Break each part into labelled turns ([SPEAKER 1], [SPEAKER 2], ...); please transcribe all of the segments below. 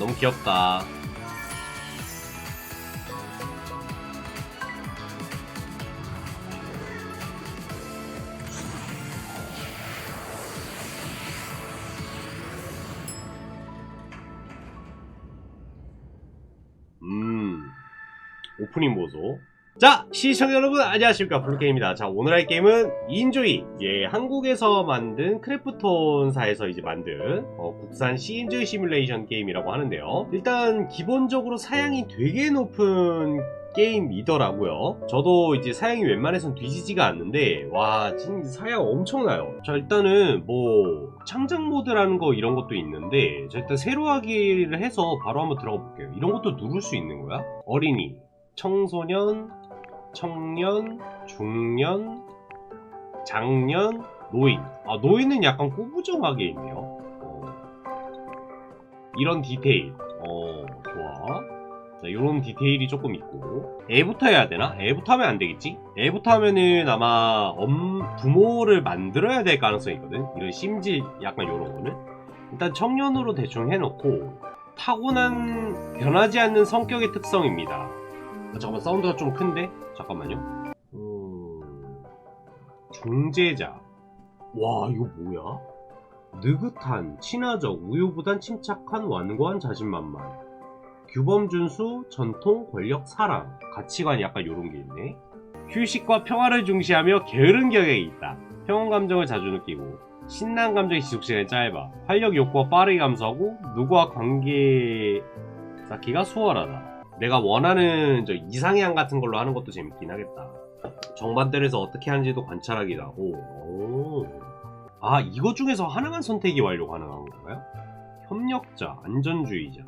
[SPEAKER 1] 너무 귀엽다. 음, 오프닝 보소. 자, 시청자 여러분 안녕하십니까 블루게임입니다. 자, 오늘 할 게임은 인조이. 예, 한국에서 만든 크래프톤사에서 이제 만든 어, 국산 시인조이 시뮬레이션 게임이라고 하는데요. 일단 기본적으로 사양이 되게 높은 게임이더라고요. 저도 이제 사양이 웬만해선 뒤지지가 않는데 와 진짜 사양 엄청나요. 자 일단은 뭐 창작 모드라는 거 이런 것도 있는데 자 일단 새로 하기를 해서 바로 한번 들어가 볼게요. 이런 것도 누를 수 있는 거야? 어린이, 청소년, 청년, 중년, 장년, 노인. 아 노인은 약간 꾸부정하게 있네요. 어. 이런 디테일. 어 좋아. 자, 요런 디테일이 조금 있고. 애부터 해야 되나? 애부터 하면 안 되겠지? 애부터 하면은 아마 엄, 부모를 만들어야 될 가능성이 있거든? 이런 심지 약간 요런 거는. 일단 청년으로 대충 해놓고, 타고난, 변하지 않는 성격의 특성입니다. 아, 잠깐만, 사운드가 좀 큰데? 잠깐만요. 음, 중재자. 와, 이거 뭐야? 느긋한, 친화적, 우유부단 침착한, 완고한 자신만만. 규범 준수, 전통, 권력, 사랑, 가치관 약간 요런 게 있네. 휴식과 평화를 중시하며 게으른 경향이 있다. 평온 감정을 자주 느끼고 신난 감정의 지속 시간이 짧아. 활력 욕구가 빠르게 감소하고 누구와 관계 쌓기가 수월하다. 내가 원하는 저 이상향 같은 걸로 하는 것도 재밌긴 하겠다. 정반대로 해서 어떻게 하는지도 관찰하기도 하고. 오. 아, 이것 중에서 하나만 선택이 완료 가능한 건가요? 협력자, 안전주의자.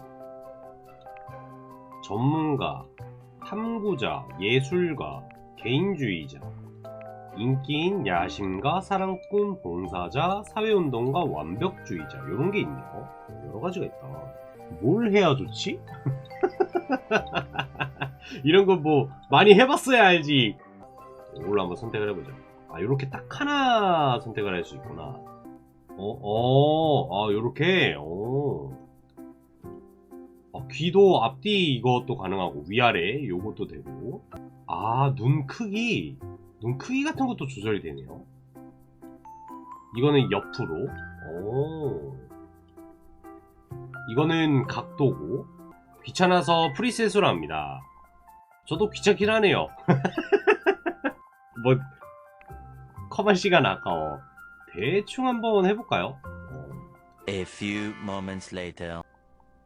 [SPEAKER 1] 전문가, 탐구자, 예술가, 개인주의자, 인기인, 야심가, 사랑꾼, 봉사자, 사회운동가, 완벽주의자 이런 게 있네요. 여러 가지가 있다. 뭘 해야 좋지? 이런 거 뭐 많이 해봤어야 알지. 이걸로 한번 선택을 해보자. 아 이렇게 딱 하나 선택을 할 수 있구나. 어, 어, 아 이렇게. 어. 아, 귀도 앞뒤 이것도 가능하고 위아래 요것도 되고 아 눈 크기 눈 크기 같은 것도 조절이 되네요 이거는 옆으로 오 이거는 각도고 귀찮아서 프리셋으로 합니다 저도 귀찮긴 하네요 뭐 커만 시간 아까워 대충 한번 해볼까요?
[SPEAKER 2] A few moments later.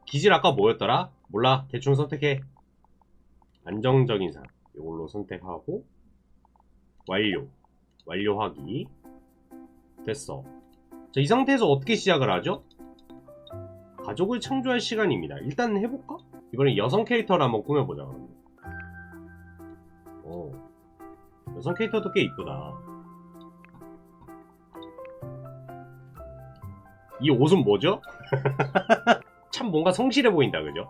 [SPEAKER 1] 기질 아까 뭐였더라? 몰라. 대충 선택해. 안정적인 삶. 이걸로 선택하고 완료. 완료하기. 됐어. 자, 이 상태에서 어떻게 시작을 하죠? 가족을 창조할 시간입니다. 일단 해볼까? 이번엔 여성 캐릭터를 한번 꾸며보자. 어. 여성 캐릭터도 꽤 이쁘다. 이 옷은 뭐죠? 참 뭔가 성실해 보인다, 그죠?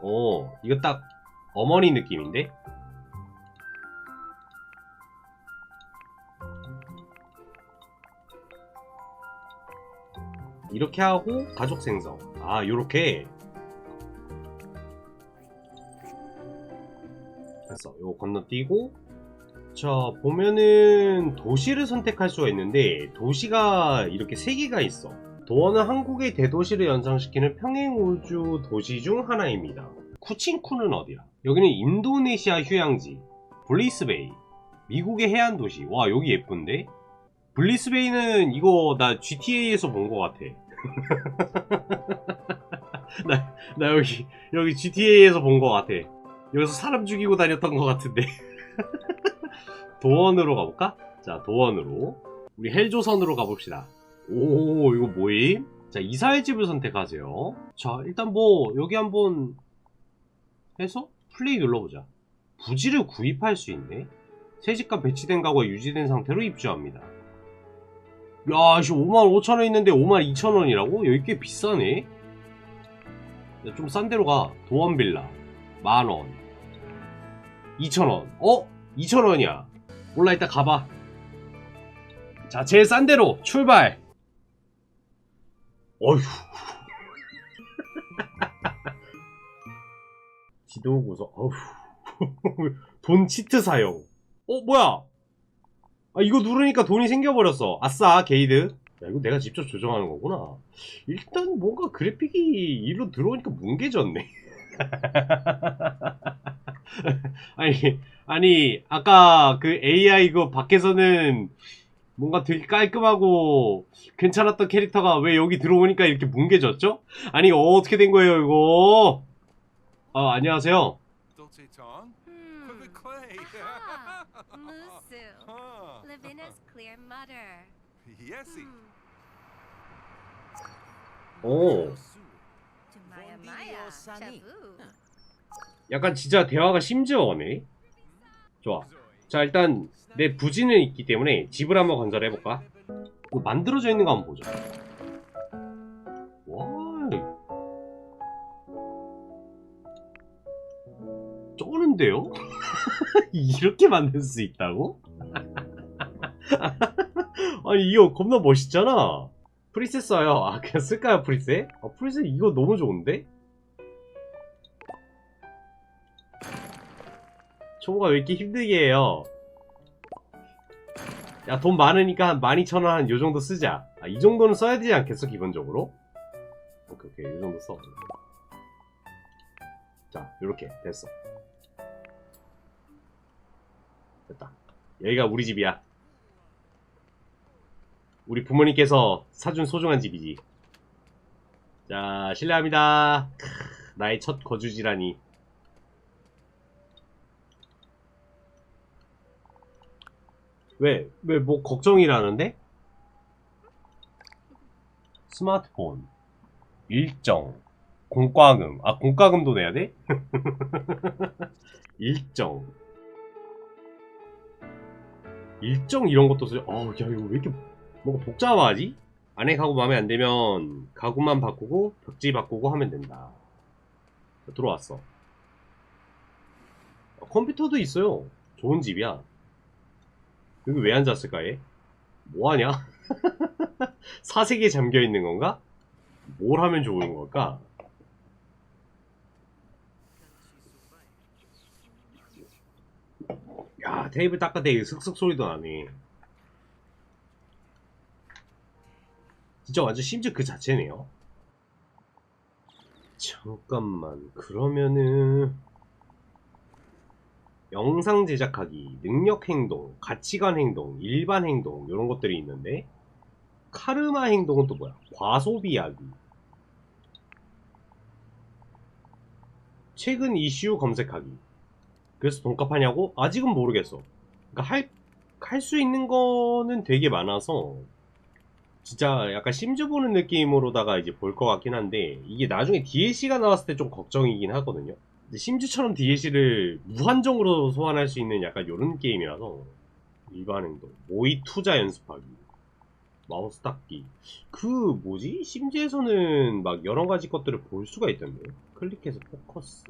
[SPEAKER 1] 오, 이거 딱 어머니 느낌인데? 이렇게 하고 가족 생성. 아, 요렇게. 됐어. 요거 건너뛰고 자, 보면은 도시를 선택할 수가 있는데 도시가 이렇게 세 개가 있어. 도어는 한국의 대도시를 연상시키는 평행우주 도시 중 하나입니다. 쿠친쿠는 어디야? 여기는 인도네시아 휴양지, 블리스베이, 미국의 해안 도시. 와, 여기 예쁜데? 블리스베이는 이거 나 GTA에서 본 것 같아. 나, 나 여기, 여기 GTA에서 본 것 같아. 여기서 사람 죽이고 다녔던 것 같은데. 도원으로 가볼까? 자, 도원으로. 우리 헬조선으로 가봅시다. 오, 이거 뭐임? 자, 이사의 집을 선택하세요. 자, 일단 뭐, 여기 한번 해서 플레이 눌러보자. 부지를 구입할 수 있네? 새집과 배치된 가구가 유지된 상태로 입주합니다. 야, 씨, 55,000원 있는데 52,000원이라고? 여기 꽤 비싸네? 야, 좀싼 데로 가. 도원빌라. 만원. 2,000원. 어? 2,000원이야. 몰라, 이따 가봐. 자, 제일 싼 대로 출발. 어휴. 지도 구성. 어휴. 돈 치트 사용. 어, 뭐야? 아, 이거 누르니까 돈이 생겨버렸어. 아싸, 게이드. 야, 이거 내가 직접 조정하는 거구나. 일단 뭔가 그래픽이 일로 들어오니까 뭉개졌네. 아니, 아니, 아까 그 AI 그 밖에서는 뭔가 되게 깔끔하고 괜찮았던 캐릭터가 왜 여기 들어오니까 이렇게 뭉개졌죠? 아니, 어떻게 된 거예요, 이거? 아, 안녕하세요.
[SPEAKER 3] Hmm.
[SPEAKER 1] 오,
[SPEAKER 3] Tumaya Maya. Chabu.
[SPEAKER 1] 약간 진짜 대화가 심지어네. 좋아. 자, 일단 내 부지는 있기 때문에 집을 한번 건설해볼까? 이거 만들어져 있는 거 한번 보자. 와, 쩌는데요? 이렇게 만들 수 있다고? 아니 이거 겁나 멋있잖아. 프리셋 써요. 아 그냥 쓸까요 프리셋? 아 프리셋 이거 너무 좋은데? 초보가 왜 이렇게 힘들게 해요? 야, 돈 많으니까 한 12,000원 한 요 정도 쓰자. 아, 이 정도는 써야 되지 않겠어, 기본적으로? 오케이, 오케이, 요 정도 써. 자, 요렇게, 됐어. 됐다. 여기가 우리 집이야. 우리 부모님께서 사준 소중한 집이지. 자, 실례합니다. 크, 나의 첫 거주지라니. 왜? 왜 뭐 걱정이라는데? 스마트폰 일정 공과금 아 공과금도 내야 돼? 일정 일정 이런 것도 쓰 어우 야 이거 왜 이렇게 뭔가 복잡하지? 안에 가구 마음에 안 들면 가구만 바꾸고 벽지 바꾸고 하면 된다 들어왔어 어, 컴퓨터도 있어요 좋은 집이야 여기 왜 앉았을까 얘? 뭐하냐? 사색에 잠겨있는 건가? 뭘 하면 좋은 걸까? 야 테이블 닦아대기 슥슥 소리도 나네 진짜 완전 심지어 그 자체네요 잠깐만 그러면은 영상 제작하기, 능력 행동, 가치관 행동, 일반 행동 이런 것들이 있는데 카르마 행동은 또 뭐야? 과소비하기. 최근 이슈 검색하기. 그래서 돈값 하냐고? 아직은 모르겠어. 그러니까 할, 할 수 있는 거는 되게 많아서 진짜 약간 심주 보는 느낌으로다가 이제 볼 것 같긴 한데 이게 나중에 DLC가 나왔을 때 좀 걱정이긴 하거든요. 근데 심주처럼 DLC를 무한정으로 소환할 수 있는 약간 요런 게임이라서 일반 행동, 모의 투자 연습하기, 마우스 닦기. 그 뭐지? 심지에서는 막 여러 가지 것들을 볼 수가 있던데. 클릭해서 포커스.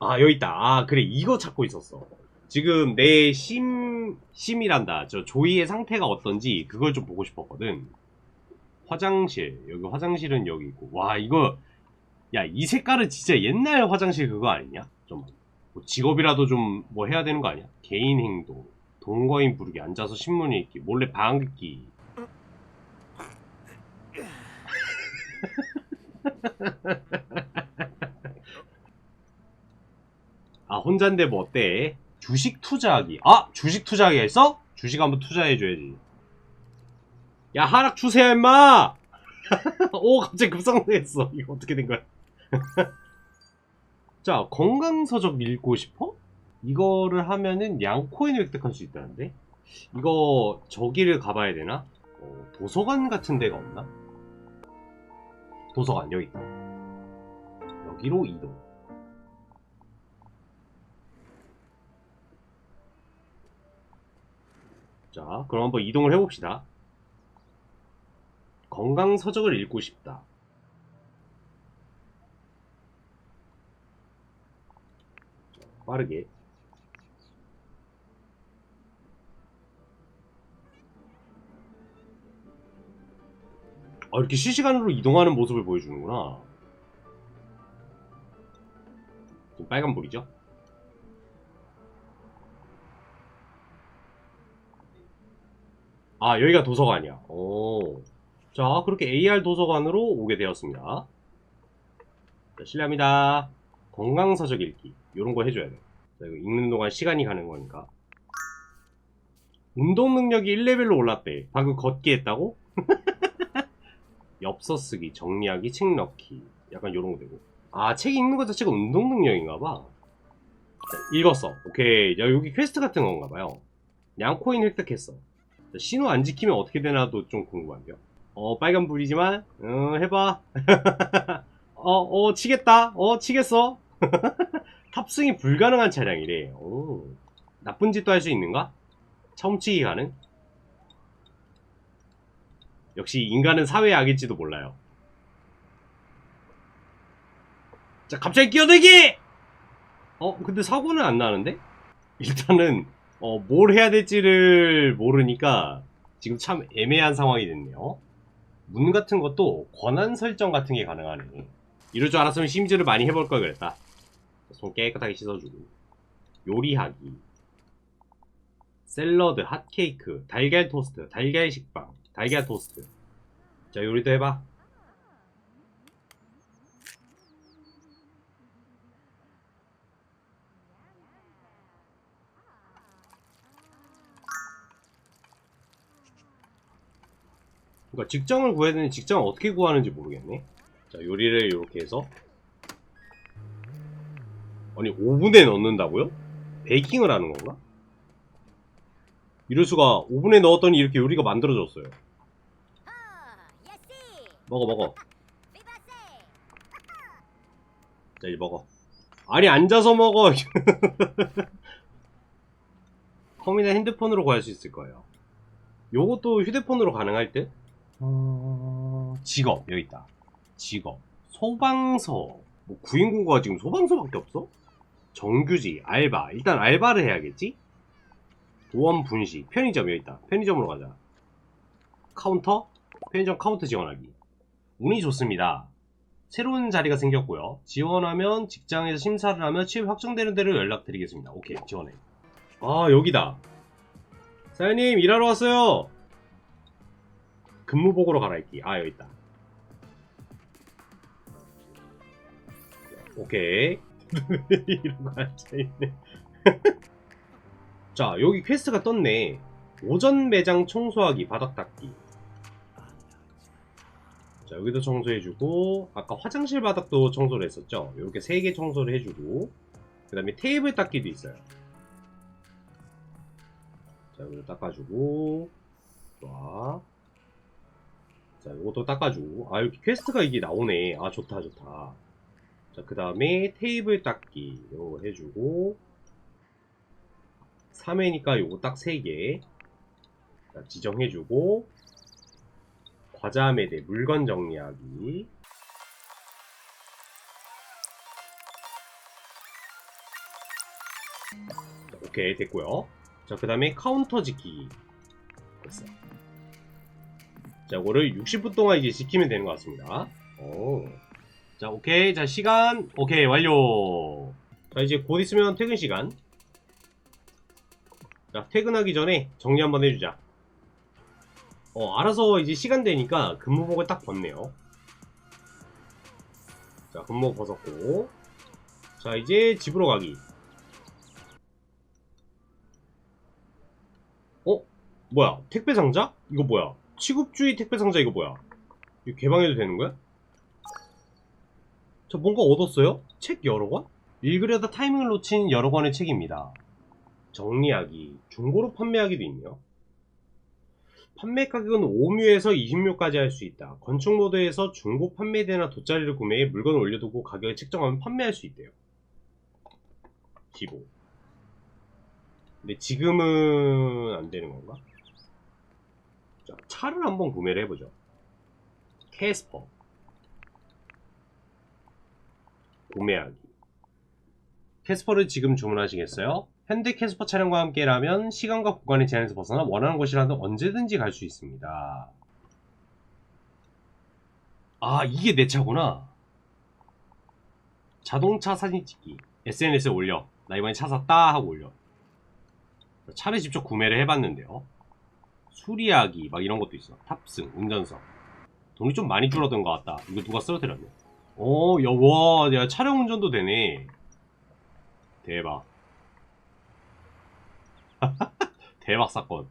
[SPEAKER 1] 아 여기 있다. 아 그래 이거 찾고 있었어. 지금 내 심, 심이란다. 저 조이의 상태가 어떤지 그걸 좀 보고 싶었거든. 화장실. 여기 화장실은 여기 있고. 와, 이거, 야, 이 색깔은 진짜 옛날 화장실 그거 아니냐? 좀, 뭐 직업이라도 좀 뭐 해야 되는 거 아니야? 개인 행동. 동거인 부르기. 앉아서 신문 읽기. 몰래 방 긋기. 아, 혼잔데 뭐 어때? 주식 투자하기. 아, 주식 투자하기 했어? 주식 한번 투자해줘야지. 야, 하락 추세야, 임마! 오, 갑자기 급상승했어. 이거 어떻게 된 거야? 자, 건강서적 읽고 싶어? 이거를 하면은 양코인을 획득할 수 있다는데? 이거, 저기를 가봐야 되나? 어, 도서관 같은 데가 없나? 도서관, 여기 있다. 여기로 이동. 자, 그럼 한번 이동을 해봅시다. 건강 서적을 읽고 싶다. 빠르게. 아, 이렇게 실시간으로 이동하는 모습을 보여주는구나. 지금 빨간불이죠? 아, 여기가 도서관이야. 오. 자, 그렇게 AR 도서관으로 오게 되었습니다. 자, 실례합니다. 건강서적 읽기. 요런 거 해줘야 돼. 자, 이거 읽는 동안 시간이 가는 거니까. 운동 능력이 1레벨로 올랐대. 방금 걷기 했다고? 엽서 쓰기, 정리하기, 책 넣기. 약간 요런 거 되고. 아, 책 읽는 것 자체가 운동 능력인가 봐. 자, 읽었어. 오케이. 야, 여기 퀘스트 같은 건가 봐요. 양코인 획득했어. 자, 신호 안 지키면 어떻게 되나도 좀 궁금한데요. 어, 빨간불이지만, 어, 해봐. 어, 어, 치겠다. 어, 치겠어. 탑승이 불가능한 차량이래. 오. 나쁜 짓도 할 수 있는가? 처음치기 가능? 역시 인간은 사회의 악일지도 몰라요. 자, 갑자기 끼어들기! 어, 근데 사고는 안 나는데? 일단은, 어, 뭘 해야 될지를 모르니까 지금 참 애매한 상황이 됐네요. 문 같은 것도 권한 설정 같은 게 가능하네. 이럴 줄 알았으면 심즈를 많이 해볼 걸 그랬다. 손 깨끗하게 씻어주고. 요리하기. 샐러드, 핫케이크, 달걀 토스트, 달걀 식빵, 달걀 토스트. 자, 요리도 해봐. 그러니까 직장을 구해야 되는 직장을 어떻게 구하는지 모르겠네. 자, 요리를 이렇게 해서 아니, 오븐에 넣는다고요? 베이킹을 하는 건가? 이럴 수가 오븐에 넣었더니 이렇게 요리가 만들어졌어요. 먹어 먹어. 자, 이제 먹어. 아니, 앉아서 먹어. 컴이나 핸드폰으로 구할 수 있을 거예요. 요것도 휴대폰으로 가능할 듯? 어... 직업, 여기 있다. 직업. 소방서. 뭐, 구인구가 지금 소방서밖에 없어? 정규직, 알바. 일단 알바를 해야겠지? 보험 분식, 편의점 여기 있다. 편의점으로 가자. 카운터? 편의점 카운터 지원하기. 운이 좋습니다. 새로운 자리가 생겼고요. 지원하면 직장에서 심사를 하면 취업 확정되는 대로 연락드리겠습니다. 오케이, 지원해. 아, 여기다. 사장님, 일하러 왔어요. 근무복으로 갈아입기. 아, 여기 있다. 오케이. 이러고 앉아있네. 자, 여기 퀘스트가 떴네. 오전 매장 청소하기, 바닥 닦기. 자, 여기도 청소해주고, 아까 화장실 바닥도 청소를 했었죠? 이렇게 세 개 청소를 해주고, 그 다음에 테이블 닦기도 있어요. 자, 여기도 닦아주고, 좋아. 자, 이것도 닦아주고, 아, 여기 퀘스트가 이게 나오네. 아, 좋다, 좋다. 자, 그 다음에 테이블 닦기, 이거 해주고, 3회니까 요거 딱 3개. 자, 지정해주고, 과자 매대 물건 정리하기. 자, 오케이 됐고요. 자 그 다음에 카운터 지키기. 됐어 자 이거를 60분 동안 이제 지키면 되는 것 같습니다 오. 자 오케이 자 시간 오케이 완료 자 이제 곧 있으면 퇴근 시간 자 퇴근하기 전에 정리 한번 해주자 어, 알아서 이제 시간 되니까 근무복을 딱 벗네요. 자, 근무복 벗었고. 자, 이제 집으로 가기. 어? 뭐야? 택배 상자? 이거 뭐야? 취급주의 택배 상자 이거 뭐야? 이거 개방해도 되는 거야? 저 뭔가 얻었어요? 책 여러 권? 읽으려다 타이밍을 놓친 여러 권의 책입니다. 정리하기, 중고로 판매하기도 있네요. 판매 가격은 5뮤에서 20뮤까지 할 수 있다. 건축 모드에서 중고 판매대나 돗자리를 구매해 물건을 올려두고 가격을 책정하면 판매할 수 있대요. 15. 근데 지금은 안 되는 건가? 자, 차를 한번 구매를 해보죠. 캐스퍼. 구매하기. 캐스퍼를 지금 주문하시겠어요? 현대 캐스퍼 차량과 함께라면 시간과 공간의 제한에서 벗어나 원하는 곳이라도 언제든지 갈 수 있습니다. 아 이게 내 차구나 자동차 사진 찍기 SNS에 올려 나 이번에 차 샀다 하고 올려 차를 직접 구매를 해봤는데요 수리하기 막 이런 것도 있어. 탑승 운전석. 돈이 좀 많이 줄어든 것 같다. 이거 누가 쓰러뜨렸네 어 여와 야 차량 운전도 되네. 대박. 대박 사건.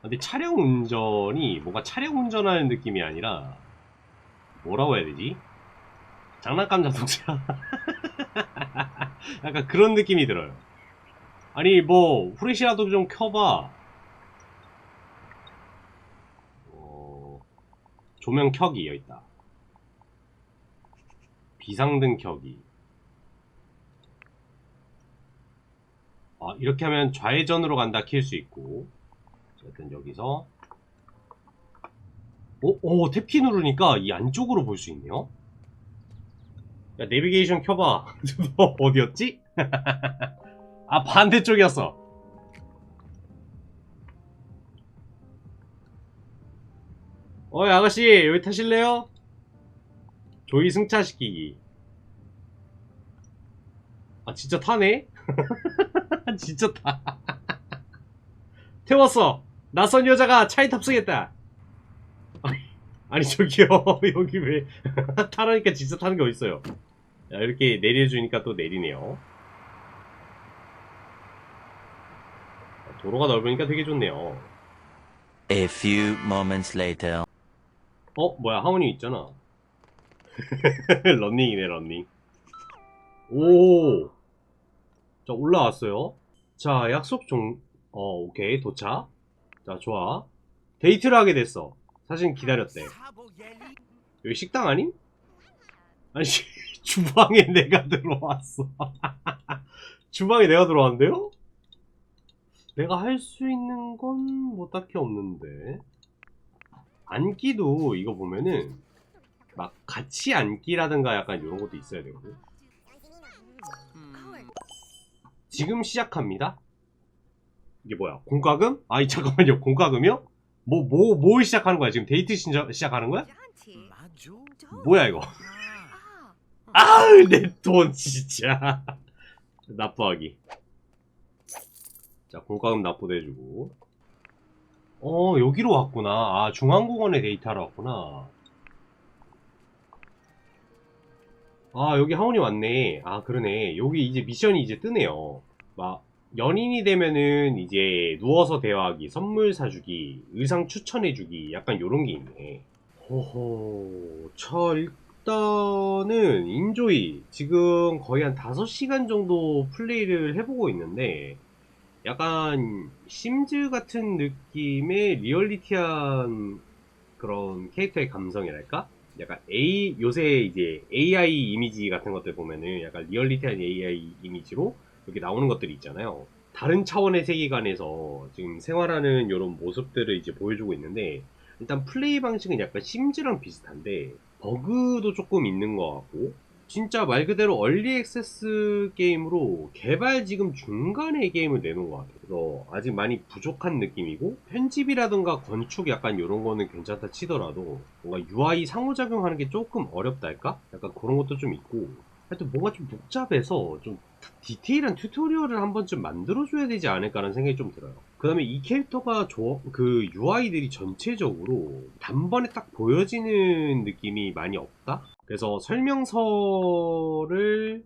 [SPEAKER 1] 근데 차량 운전이 뭔가 차량 운전하는 느낌이 아니라 뭐라고 해야 되지? 장난감 자동차 약간 그런 느낌이 들어요. 아니 뭐 후레쉬라도 좀 켜봐 어, 조명 켜기 여기 있다 비상등 켜기 아 이렇게 하면 좌회전으로 간다 킬 수 있고 자, 일단 여기서 오, 오, 탭키 누르니까 이 안쪽으로 볼 수 있네요. 야, 내비게이션 켜봐. 너 어디였지? 아, 반대쪽이었어. 어이, 아가씨, 여기 타실래요? 조이 승차시키기. 아, 진짜 타네? 진짜 타. 태웠어! 낯선 여자가 차에 탑승했다! 아니 저기요 여기 왜 타라니까 진짜 타는 게 어딨어요 자, 이렇게 내려주니까 또 내리네요 도로가 넓으니까 되게 좋네요
[SPEAKER 2] A few moments later.
[SPEAKER 1] 어 뭐야 하원이 있잖아. 런닝이네 런닝. 오 자 올라왔어요. 자 약속 종 어 오케이 도착. 자 좋아. 데이트를 하게 됐어. 사실 기다렸대. 여기 식당 아님? 아니 주방에 내가 들어왔어. 주방에 내가 들어왔는데요? 내가 할 수 있는 건 뭐 딱히 없는데 앉기도 이거 보면은 막 같이 앉기라든가 약간 이런 것도 있어야 되거든. 지금 시작합니다. 이게 뭐야? 공과금? 아이 잠깐만요. 공과금이요? 뭐뭐뭘 시작하는 거야? 지금 데이트 신저, 시작하는 거야? 뭐야 이거? 아우 내 돈 진짜. 납부하기. 자 공과금 납부도 해주고 어 여기로 왔구나. 아 중앙공원에 데이트하러 왔구나. 아 여기 하원이 왔네. 아 그러네. 여기 이제 미션이 이제 뜨네요. 막 연인이 되면은 이제 누워서 대화하기 선물 사주기 의상 추천해주기 약간 요런 게 있네. 호호 자 일단은 인조이 지금 거의 한 5시간 정도 플레이를 해보고 있는데 약간 심즈 같은 느낌의 리얼리티한 그런 캐릭터의 감성이랄까? 약간 A 요새 이제 AI 이미지 같은 것들 보면은 약간 리얼리티한 AI 이미지로 이렇게 나오는 것들이 있잖아요. 다른 차원의 세계관에서 지금 생활하는 이런 모습들을 이제 보여주고 있는데 일단 플레이 방식은 약간 심즈랑 비슷한데 버그도 조금 있는 것 같고 진짜 말 그대로 얼리 액세스 게임으로 개발 지금 중간에 게임을 내놓은 것 같아요. 그래서 아직 많이 부족한 느낌이고 편집이라든가 건축 약간 이런 거는 괜찮다 치더라도 뭔가 UI 상호작용하는 게 조금 어렵달까? 약간 그런 것도 좀 있고 하여튼 뭔가 좀 복잡해서 좀 디테일한 튜토리얼을 한 번쯤 만들어줘야 되지 않을까라는 생각이 좀 들어요. 그 다음에 이 캐릭터가 조, 그 UI들이 전체적으로 단번에 딱 보여지는 느낌이 많이 없다? 그래서 설명서를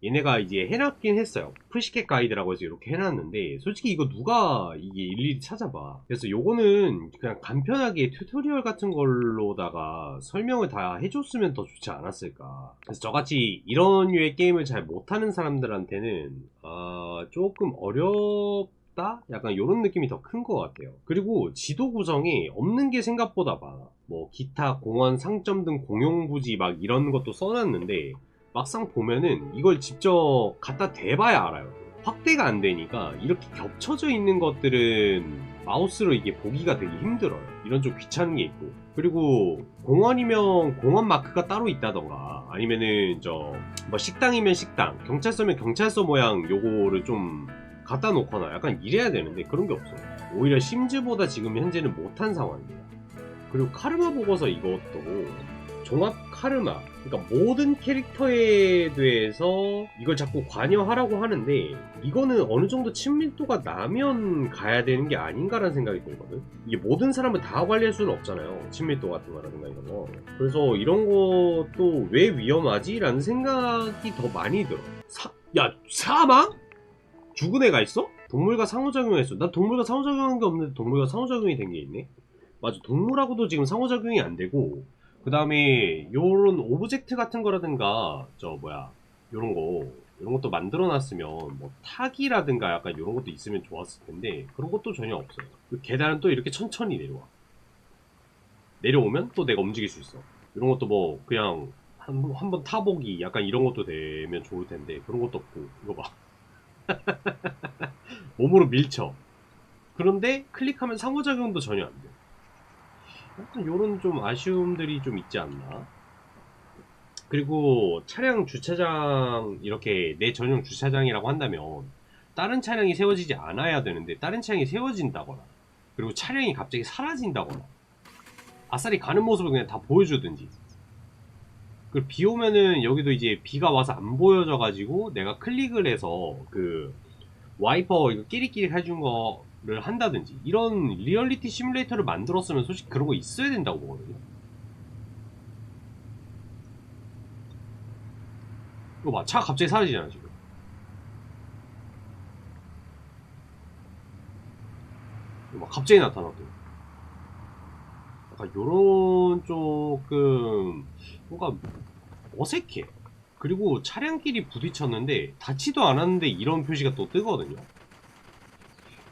[SPEAKER 1] 얘네가 이제 해놨긴 했어요. 프시켓 가이드라고 해서 이렇게 해놨는데 솔직히 이거 누가 이게 일일이 찾아봐. 그래서 요거는 그냥 간편하게 튜토리얼 같은 걸로다가 설명을 다 해줬으면 더 좋지 않았을까. 그래서 저같이 이런 류의 게임을 잘 못하는 사람들한테는 아, 조금 어렵다? 약간 이런 느낌이 더 큰 것 같아요. 그리고 지도 구성이 없는 게 생각보다 많아. 뭐 기타, 공원, 상점 등 공용 부지 막 이런 것도 써놨는데 막상 보면은 이걸 직접 갖다 대봐야 알아요. 확대가 안 되니까 이렇게 겹쳐져 있는 것들은 마우스로 이게 보기가 되게 힘들어요. 이런 좀 귀찮은 게 있고. 그리고 공원이면 공원 마크가 따로 있다던가 아니면은 저 뭐 식당이면 식당, 경찰서면 경찰서 모양 요거를 좀 갖다 놓거나 약간 이래야 되는데 그런 게 없어요. 오히려 심즈보다 지금 현재는 못한 상황입니다. 그리고 카르마 보고서 이것도 종합 카르마 그러니까 모든 캐릭터에 대해서 이걸 자꾸 관여하라고 하는데 이거는 어느 정도 친밀도가 나면 가야 되는 게 아닌가라는 생각이 들거든. 이게 모든 사람을 다 관리할 수는 없잖아요. 친밀도 같은 거라든가 이런 거. 그래서 이런 것도 왜 위험하지? 라는 생각이 더 많이 들어. 사, 야 사망? 죽은 애가 있어? 동물과 상호작용했어. 난 동물과 상호작용한 게 없는데 동물과 상호작용이 된 게 있네. 맞아. 동물하고도 지금 상호작용이 안 되고 그 다음에 요런 오브젝트 같은 거라든가 저 뭐야 요런 거 이런 것도 만들어 놨으면 뭐 타기라든가 약간 이런 것도 있으면 좋았을 텐데 그런 것도 전혀 없어요. 그 계단은 또 이렇게 천천히 내려와. 내려오면 또 내가 움직일 수 있어. 이런 것도 뭐 그냥 한, 한번 타보기 약간 이런 것도 되면 좋을 텐데 그런 것도 없고 이거 봐. 몸으로 밀쳐. 그런데 클릭하면 상호작용도 전혀 안 돼. 약간 요런 좀 아쉬움들이 좀 있지 않나. 그리고 차량 주차장 이렇게 내 전용 주차장이라고 한다면 다른 차량이 세워지지 않아야 되는데 다른 차량이 세워진다거나 그리고 차량이 갑자기 사라진다거나 아싸리 가는 모습을 그냥 다 보여주든지 그리고 비 오면은 여기도 이제 비가 와서 안 보여져 가지고 내가 클릭을 해서 그 와이퍼 이거 끼리끼리 해준 거 를 한다든지 이런 리얼리티 시뮬레이터를 만들었으면 솔직히 그런 거 있어야 된다고 보거든요. 이거 봐, 차 갑자기 사라지잖아 지금. 막 갑자기 나타나고. 약간 요런 조금 뭔가 어색해. 그리고 차량끼리 부딪혔는데 닿지도 않았는데 이런 표시가 또 뜨거든요.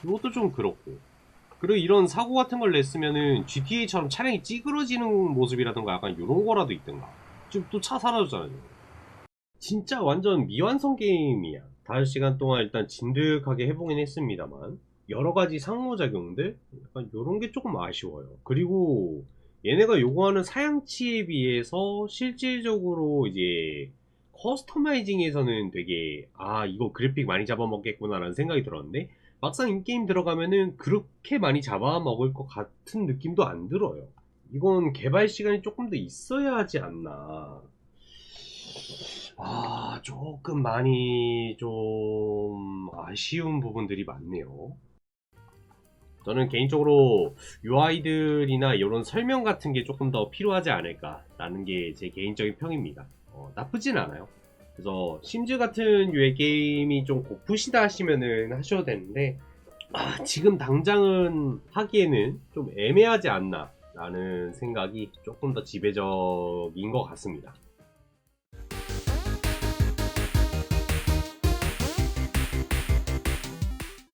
[SPEAKER 1] 이것도 좀 그렇고. 그리고 이런 사고 같은 걸 냈으면은 GTA처럼 차량이 찌그러지는 모습이라든가 약간 이런 거라도 있든가. 지금 또 차 사라졌잖아요. 진짜 완전 미완성 게임이야. 5시간 동안 일단 진득하게 해보긴 했습니다만 여러 가지 상호작용들 약간 이런 게 조금 아쉬워요. 그리고 얘네가 요구하는 사양치에 비해서 실질적으로 이제 커스터마이징에서는 되게 아 이거 그래픽 많이 잡아먹겠구나 라는 생각이 들었는데 막상 인게임 들어가면은 그렇게 많이 잡아먹을 것 같은 느낌도 안 들어요. 이건 개발 시간이 조금 더 있어야 하지 않나. 아, 조금 많이 좀 아쉬운 부분들이 많네요. 저는 개인적으로 UI들이나 이런 설명 같은 게 조금 더 필요하지 않을까라는 게 제 개인적인 평입니다. 어, 나쁘진 않아요. 그래서 심즈 같은 유의 게임이 좀 고프시다 하시면은 하셔도 되는데 아, 지금 당장은 하기에는 좀 애매하지 않나 라는 생각이 조금 더 지배적인 것 같습니다.